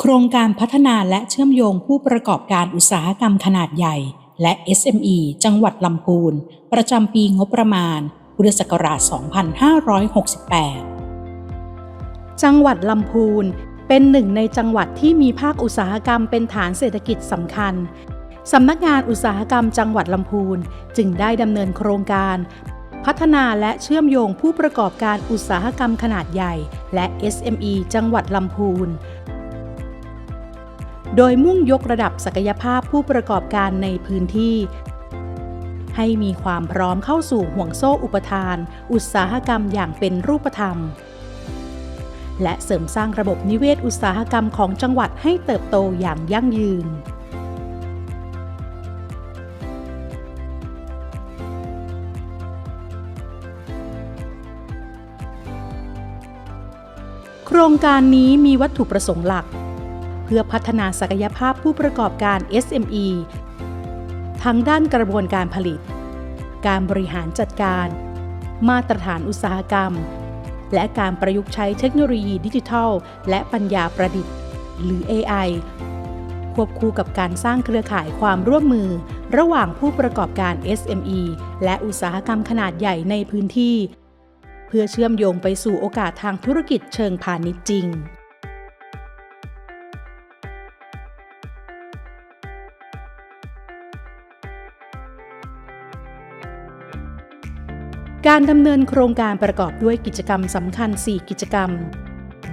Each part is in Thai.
โครงการพัฒนาและเชื่อมโยงผู้ประกอบการอุตสาหกรรมขนาดใหญ่ และ SME จังหวัดลำพูน ประจำปีงบประมาณ พุทธศักราช 2568 จังหวัดลำพูนเป็นหนึ่งในจังหวัดที่มีภาคอุตสาหกรรมเป็นฐานเศรษฐกิจสำคัญ สำนักงานอุตสาหกรรมจังหวัดลำพูนจึงได้ดำเนินโครงการ พัฒนาและเชื่อมโยงผู้ประกอบการอุตสาหกรรมขนาดใหญ่ และ SME จังหวัดลำพูน โดยมุ่งยกระดับศักยภาพผู้ประกอบการในพื้นที่ ให้มีความพร้อมเข้าสู่ห่วงโซ่อุปทาน อุตสาหกรรมอย่างเป็นรูปธรรม และเสริมสร้างระบบนิเวศอุตสาหกรรมของจังหวัดให้เติบโตอย่างยั่งยืนโครงการนี้มีวัตถุประสงค์หลัก เพื่อพัฒนาศักยภาพผู้ประกอบการ SME ทั้งด้านกระบวนการผลิต การบริหารจัดการ มาตรฐานอุตสาหกรรม และการประยุกต์ใช้เทคโนโลยีดิจิทัล และปัญญาประดิษฐ์ หรือ AI ควบคู่กับการสร้างเครือข่ายความร่วมมือ ระหว่างผู้ประกอบการ SME และอุตสาหกรรมขนาดใหญ่ในพื้นที่ เพื่อเชื่อมโยงไปสู่โอกาสทางธุรกิจเชิงพาณิชย์จริง การดำเนินโครงการประกอบด้วยกิจกรรมสำคัญ 4 กิจกรรม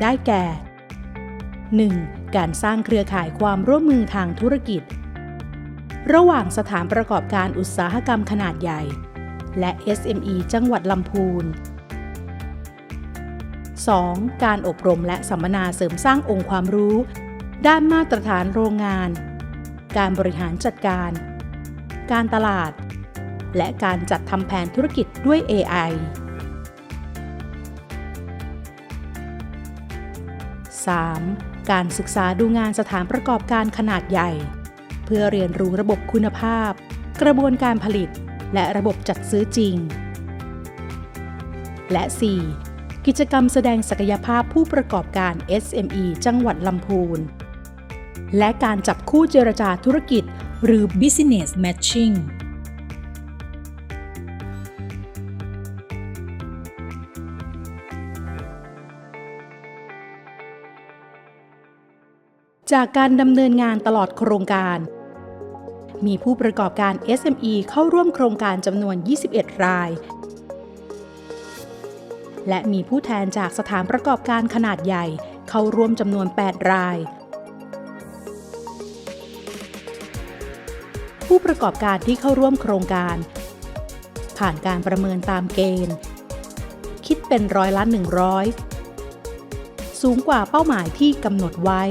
ได้แก่ 1. การสร้างเครือข่ายความร่วมมือทางธุรกิจ ระหว่างสถานประกอบการอุตสาหกรรมขนาดใหญ่ และ SME จังหวัดลำพูน 2. การอบรมและสัมมนาเสริมสร้างองค์ความรู้ ด้านมาตรฐานโรงงาน การบริหารจัดการ การตลาด และการจัดทำแผนธุรกิจด้วย AI 3. การศึกษาดูงานสถานประกอบการขนาดใหญ่ เพื่อเรียนรู้ระบบคุณภาพ กระบวนการผลิต และระบบจัดซื้อจริง และ 4. กิจกรรมแสดงศักยภาพผู้ประกอบการ SME จังหวัดลำพูน และการจับคู่เจรจาธุรกิจหรือ Business Matching จากการดำเนินงานตลอดโครงการ มีผู้ประกอบการ SME เข้าร่วมโครงการจำนวน 21 ราย และมีผู้แทนจากสถานประกอบการขนาดใหญ่ เข้าร่วมจำนวน 8 ราย ผู้ประกอบการที่เข้าร่วมโครงการ ผ่านการประเมินตามเกณฑ์ คิดเป็นร้อยละ100สูงกว่าเป้าหมายที่กำหนดไว้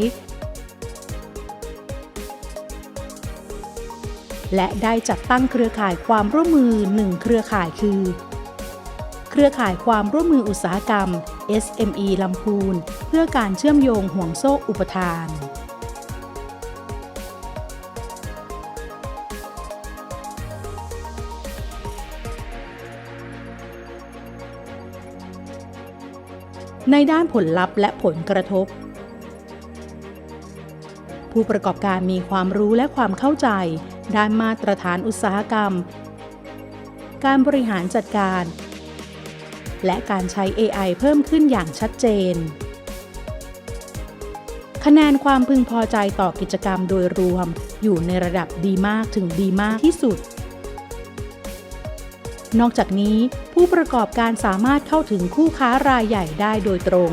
และได้จัดตั้งเครือข่ายความร่วมมือ 1 เครือข่ายคือ เครือข่ายความร่วมมืออุตสาหกรรม SME ลำพูน เพื่อการเชื่อมโยงห่วงโซ่อุปทานในด้านผลลัพธ์และผลกระทบ ผู้ประกอบการมีความรู้และความเข้าใจ ด้านมาตรฐานอุตสาหกรรม การบริหารจัดการ และการใช้ AI เพิ่มขึ้นอย่างชัดเจน คะแนนความพึงพอใจต่อกิจกรรมโดยรวมอยู่ในระดับดีมากถึงดีมากที่สุด นอกจากนี้ผู้ประกอบการสามารถเข้าถึงคู่ค้ารายใหญ่ได้โดยตรง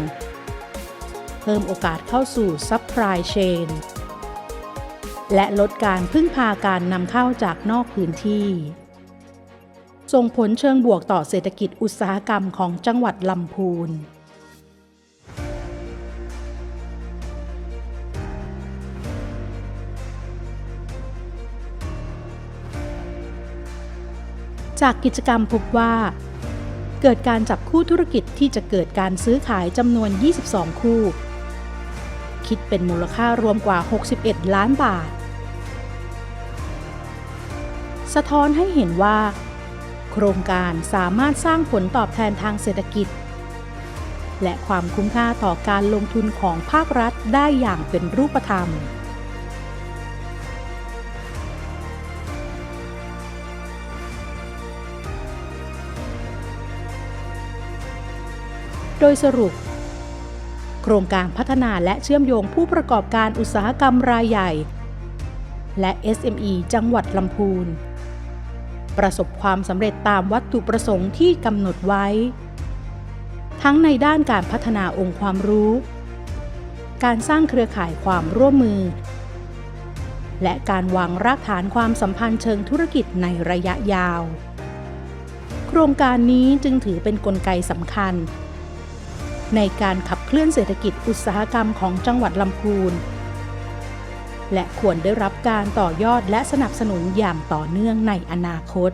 เพิ่มโอกาสเข้าสู่ Supply Chain และลดการพึ่งพาการนำเข้าจากนอกพื้นที่ ส่งผลเชิงบวกต่อเศรษฐกิจอุตสาหกรรมของจังหวัดลำพูนจากกิจกรรมพบว่า เกิดการจับคู่ธุรกิจที่จะเกิดการซื้อขายจำนวน 22 คู่ คิดเป็นมูลค่ารวมกว่า 61 ล้านบาท สะท้อนให้เห็นว่า โครงการสามารถสร้างผลตอบแทนทางเศรษฐกิจ และความคุ้มค่าต่อการลงทุนของภาครัฐได้อย่างเป็นรูปธรรม โดยสรุป โครงการพัฒนาและเชื่อมโยงผู้ประกอบการอุตสาหกรรมรายใหญ่และ SME จังหวัดลำพูน ประสบความสำเร็จตามวัตถุประสงค์ที่กำหนดไว้ ทั้งในด้านการพัฒนาองค์ความรู้ การสร้างเครือข่ายความร่วมมือ และการวางรากฐานความสัมพันธ์เชิงธุรกิจในระยะยาว โครงการนี้จึงถือเป็นนกลไกสำคัญ ในการขับเคลื่อนเศรษฐกิจอุตสาหกรรมของจังหวัดลำพูน และควรได้รับการต่อยอดและสนับสนุนอย่างต่อเนื่องในอนาคต